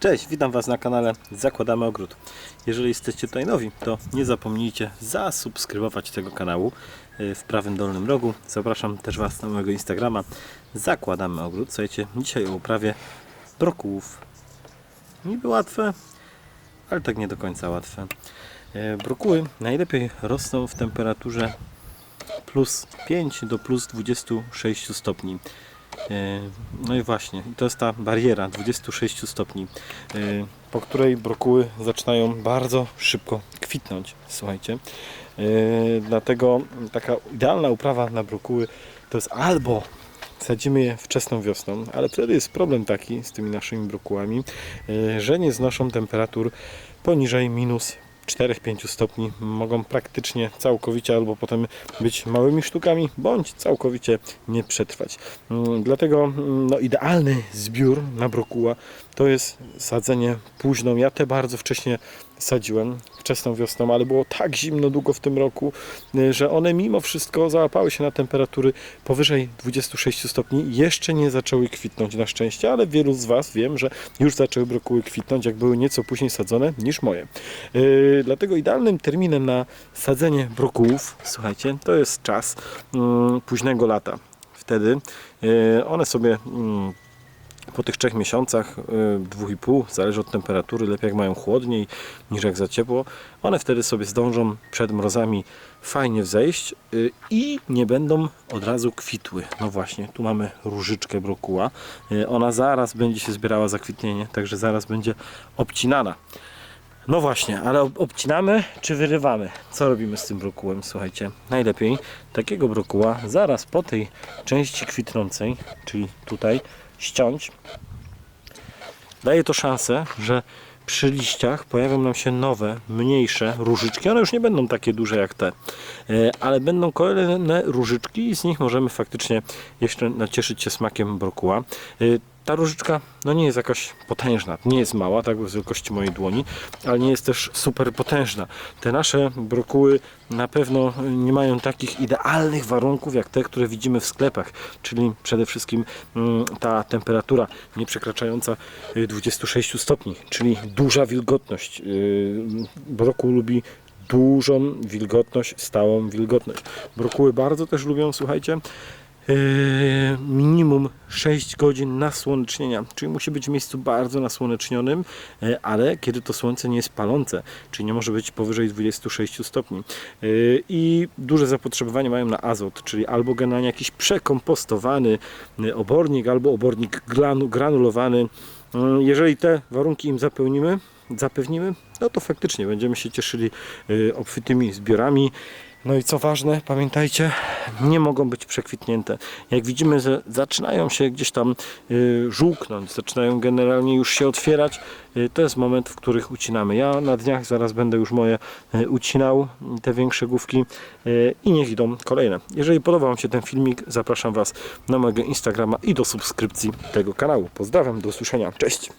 Cześć, witam Was na kanale Zakładamy Ogród. Jeżeli jesteście tutaj nowi, to nie zapomnijcie zasubskrybować tego kanału y, w prawym dolnym rogu. Zapraszam też Was na mojego Instagrama Zakładamy Ogród. Słuchajcie, dzisiaj o uprawie brokułów. Niby łatwe, ale tak nie do końca łatwe. Y, Brokuły najlepiej rosną w temperaturze plus 5 do plus 26 stopni. E, No i właśnie, to jest ta bariera 26 stopni, e, po której brokuły zaczynają bardzo szybko kwitnąć. Słuchajcie, E, dlatego taka idealna uprawa na brokuły to jest albo sadzimy je wczesną wiosną, ale wtedy jest problem taki z tymi naszymi brokułami, że nie znoszą temperatur poniżej minus 4-5 stopni mogą praktycznie całkowicie albo potem być małymi sztukami, bądź całkowicie nie przetrwać. Mm, Dlatego mm, no, idealny zbiór na brokuła to jest sadzenie późną. Ja te bardzo wcześnie sadziłem, wczesną wiosną, ale było tak zimno długo w tym roku, y, że one mimo wszystko załapały się na temperatury powyżej 26 stopni. Jeszcze nie zaczęły kwitnąć na szczęście, ale wielu z Was wiem, że już zaczęły brokuły kwitnąć, jak były nieco później sadzone niż moje. Yy, dlatego idealnym terminem na sadzenie brokułów, słuchajcie, to jest czas mm, późnego lata. Wtedy yy, one sobie mm, po tych trzech miesiącach, yy, dwóch i pół, zależy od temperatury, lepiej jak mają chłodniej niż jak za ciepło, one wtedy sobie zdążą przed mrozami fajnie wzejść yy, i nie będą od razu kwitły. No właśnie, tu mamy różyczkę brokuła. Yy, Ona zaraz będzie się zbierała za kwitnienie, także zaraz będzie obcinana. No właśnie, ale ob- obcinamy czy wyrywamy? Co robimy z tym brokułem? Słuchajcie, najlepiej takiego brokuła zaraz po tej części kwitnącej, czyli tutaj, ściąć. Daje to szansę, że przy liściach pojawią nam się nowe, mniejsze różyczki. One już nie będą takie duże jak te, e, ale będą kolejne różyczki i z nich możemy faktycznie jeszcze nacieszyć się smakiem brokuła. Ta różyczka no nie jest jakaś potężna, nie jest mała, tak z wielkości mojej dłoni, ale nie jest też super potężna. Te nasze brokuły na pewno nie mają takich idealnych warunków jak te, które widzimy w sklepach, czyli przede wszystkim mm, ta temperatura nie przekraczająca y, 26 stopni, czyli duża wilgotność. Y, Brokuł lubi dużą wilgotność, stałą wilgotność. Brokuły bardzo też lubią, słuchajcie, minimum 6 godzin nasłonecznienia, czyli musi być w miejscu bardzo nasłonecznionym, yy, ale kiedy to słońce nie jest palące, czyli nie może być powyżej 26 stopni. Yy, I duże zapotrzebowanie mają na azot, czyli albo generalnie jakiś przekompostowany obornik, albo obornik granulowany. Jeżeli te warunki im zapełnimy, zapewnimy, no to faktycznie będziemy się cieszyli obfitymi zbiorami. No i co ważne, pamiętajcie, nie mogą być przekwitnięte. Jak widzimy, zaczynają się gdzieś tam y, żółknąć, zaczynają generalnie już się otwierać, y, to jest moment, w których ucinamy. Ja na dniach zaraz będę już moje y, ucinał, te większe główki i niech idą kolejne. Jeżeli podobał Wam się ten filmik, zapraszam Was na mojego Instagrama i do subskrypcji tego kanału. Pozdrawiam, do usłyszenia, cześć!